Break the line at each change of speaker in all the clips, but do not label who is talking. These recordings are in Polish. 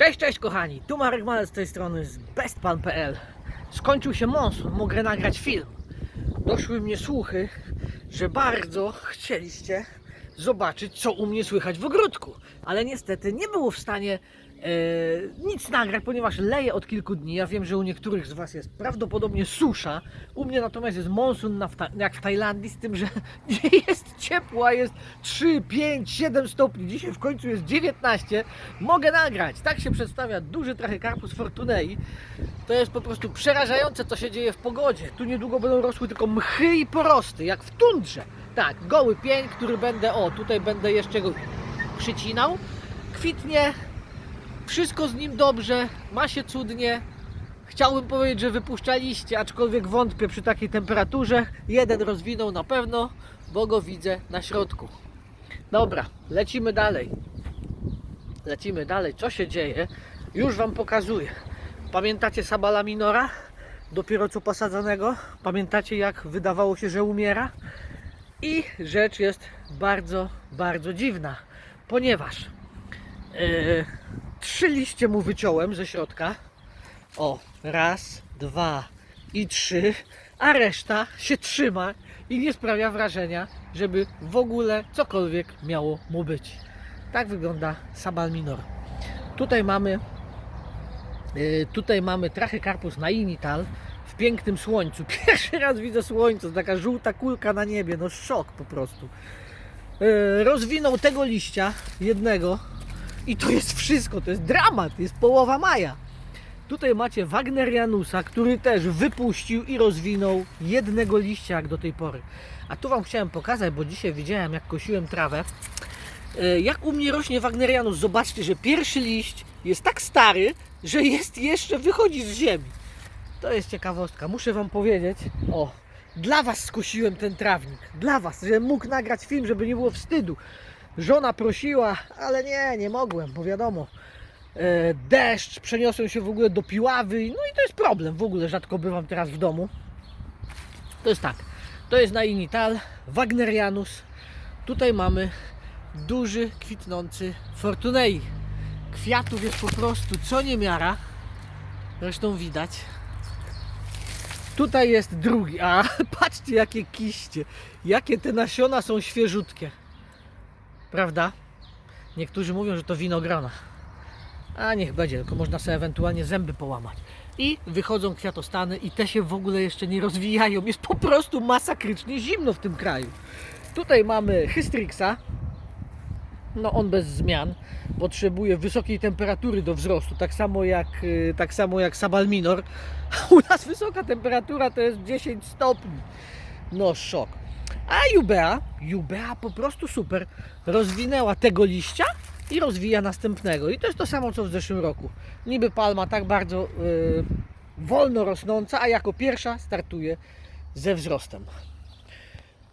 Cześć, cześć kochani, tu Marek Malec z tej strony z bestpan.pl Skończył się monsun, mogę nagrać film. Doszły mnie słuchy, że bardzo chcieliście zobaczyć co u mnie słychać w ogródku Ale niestety nie było w stanie nic nagrać, ponieważ leje od kilku dni. Ja wiem, że u niektórych z Was jest prawdopodobnie susza. U mnie natomiast jest monsun jak w Tajlandii Z tym, że nie jest ciepło, a jest 3, 5, 7 stopni. Dzisiaj w końcu jest 19 Mogę nagrać, tak się przedstawia duży trachycarpus fortunei. To jest po prostu przerażające, co się dzieje w pogodzie. Tu niedługo będą rosły tylko mchy i porosty, jak w tundrze. Tak, goły pień, który będę, o, tutaj będę jeszcze go przycinał. Kwitnie, wszystko z nim dobrze, ma się cudnie. Chciałbym powiedzieć, że wypuszcza liście, aczkolwiek wątpię przy takiej temperaturze. Jeden rozwinął na pewno, bo go widzę na środku. Dobra, lecimy dalej. Lecimy dalej. Co się dzieje? Już Wam pokazuję. Pamiętacie Sabala Minora? Dopiero co posadzonego? Pamiętacie jak wydawało się, że umiera? I rzecz jest bardzo, bardzo dziwna, ponieważ e, trzy liście mu wyciąłem ze środka. O, raz, dwa i trzy, a reszta się trzyma i nie sprawia wrażenia, żeby w ogóle cokolwiek miało mu być. Tak wygląda Sabal Minor. Tutaj mamy Yy, Tutaj mamy Trachycarpus nainital w pięknym słońcu. Pierwszy raz widzę słońce, taka żółta kulka na niebie, no szok po prostu. Yy, Rozwinął tego liścia, jednego, i to jest wszystko, to jest dramat, jest połowa maja. Tutaj macie Wagnerianusa, który też wypuścił i rozwinął jednego liścia jak do tej pory. A tu Wam chciałem pokazać, bo dzisiaj widziałem jak kosiłem trawę, E, jak u mnie rośnie Wagnerianus, zobaczcie, że pierwszy liść jest tak stary, że jest jeszcze, wychodzi z ziemi. To jest ciekawostka, muszę Wam powiedzieć. O, dla Was skosiłem ten trawnik, dla Was, żebym mógł nagrać film, żeby nie było wstydu. Żona prosiła, ale nie, nie mogłem, bo wiadomo, e, deszcz, przeniosłem się w ogóle do Piławy, no i to jest problem, w ogóle rzadko bywam teraz w domu. To jest tak, to jest na Inital, Wagnerianus, tutaj mamy duży, kwitnący Fortunei. Kwiatów jest po prostu co niemiara. Zresztą widać. Tutaj jest drugi. A patrzcie jakie kiście. Jakie te nasiona są świeżutkie. Prawda? Niektórzy mówią, że to winogrona. A niech będzie, tylko można sobie ewentualnie zęby połamać. I wychodzą kwiatostany i te się w ogóle jeszcze nie rozwijają. Jest po prostu masakrycznie zimno w tym kraju. Tutaj mamy Hystrixa, no on bez zmian potrzebuje wysokiej temperatury do wzrostu, tak samo jak, y, tak samo jak Sabal Minor. U nas wysoka temperatura to jest 10 stopni. No szok. A Jubea, Jubea po prostu super, rozwinęła tego liścia i rozwija następnego. I to jest to samo co w zeszłym roku. Niby palma tak bardzo y, wolno rosnąca, a jako pierwsza startuje ze wzrostem.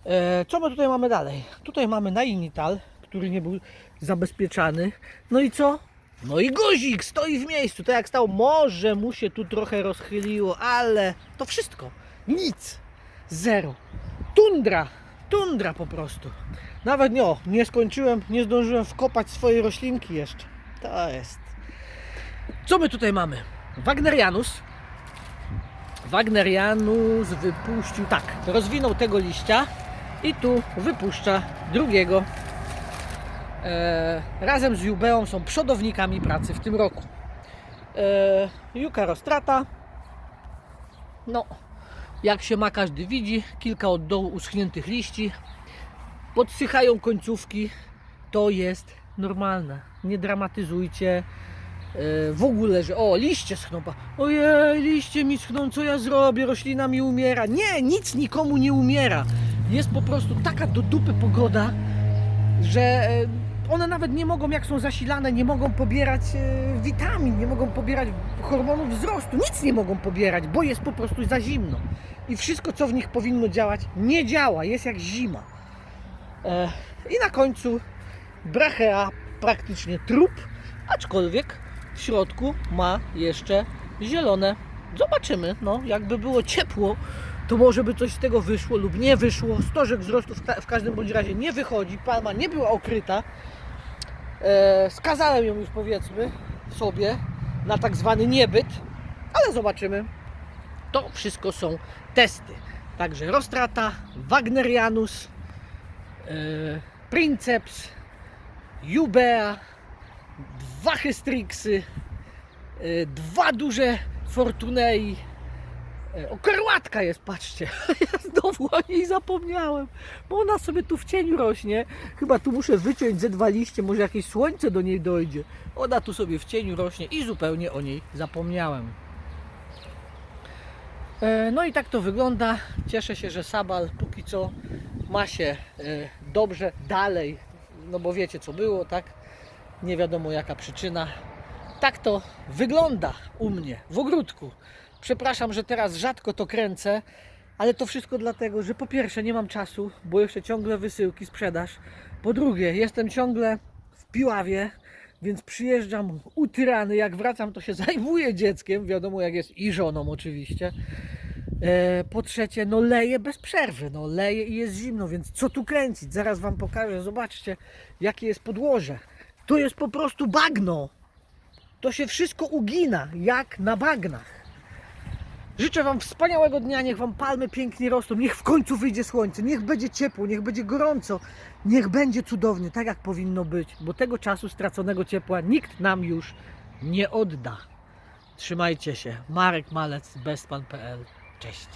E, Co my tutaj mamy dalej? Tutaj mamy nainital, który nie był zabezpieczany. No i co? No i guzik stoi w miejscu. Tak jak stał, może mu się tu trochę rozchyliło, ale to wszystko. Nic. Zero. Tundra. Tundra po prostu. Nawet nie, o, nie skończyłem, nie zdążyłem wkopać swojej roślinki jeszcze. To jest. Co my tutaj mamy? Wagnerianus. Wagnerianus wypuścił, tak, rozwinął tego liścia i tu wypuszcza drugiego. E, razem z Jubeą są przodownikami pracy w tym roku. E, Juka Rostrata. No, jak się ma, każdy widzi. Kilka od dołu uschniętych liści. Podsychają końcówki. To jest normalne. Nie dramatyzujcie e, w ogóle, że o, liście schną. Ojej, liście mi schną, co ja zrobię? Roślina mi umiera. Nie, nic nikomu nie umiera. Jest po prostu taka do dupy pogoda, że e, one nawet nie mogą, jak są zasilane, nie mogą pobierać e, witamin, nie mogą pobierać hormonów wzrostu, nic nie mogą pobierać, bo jest po prostu za zimno. I wszystko, co w nich powinno działać, nie działa, jest jak zima. E, I na końcu brachea praktycznie trup, aczkolwiek w środku ma jeszcze zielone. Zobaczymy, no, jakby było ciepło, to może by coś z tego wyszło lub nie wyszło. Stożek wzrostu w, ka- w każdym bądź razie nie wychodzi, palma nie była okryta. E, skazałem ją już powiedzmy sobie na tak zwany niebyt, ale zobaczymy. To wszystko są testy. Także Rostrata, Wagnerianus, e, Princeps, Jubea, dwa Hystrixy, e, dwa duże Fortunei. E, O, karłatka jest, patrzcie. Ja znowu o niej zapomniałem, bo ona sobie tu w cieniu rośnie. Chyba tu muszę wyciąć ze dwa liście, może jakieś słońce do niej dojdzie. Ona tu sobie w cieniu rośnie i zupełnie o niej zapomniałem. E, No i tak to wygląda. Cieszę się, że Sabal póki co ma się e, dobrze dalej, no bo wiecie co było, tak? Nie wiadomo jaka przyczyna. Tak to wygląda u mnie w ogródku. Przepraszam, że teraz rzadko to kręcę, ale to wszystko dlatego, że po pierwsze nie mam czasu, bo jeszcze ciągle wysyłki, sprzedaż. Po drugie, jestem ciągle w Piławie, więc przyjeżdżam utyrany. Jak wracam, to się zajmuję dzieckiem, wiadomo jak jest, i żoną oczywiście. E, po trzecie, no leje bez przerwy, no leje i jest zimno, więc co tu kręcić? Zaraz Wam pokażę, zobaczcie jakie jest podłoże. To jest po prostu bagno. To się wszystko ugina, jak na bagnach. Życzę Wam wspaniałego dnia, niech Wam palmy pięknie rosną, niech w końcu wyjdzie słońce, niech będzie ciepło, niech będzie gorąco, niech będzie cudownie, tak jak powinno być, bo tego czasu straconego ciepła nikt nam już nie odda. Trzymajcie się. Marek Malec, bestpan.pl. Cześć.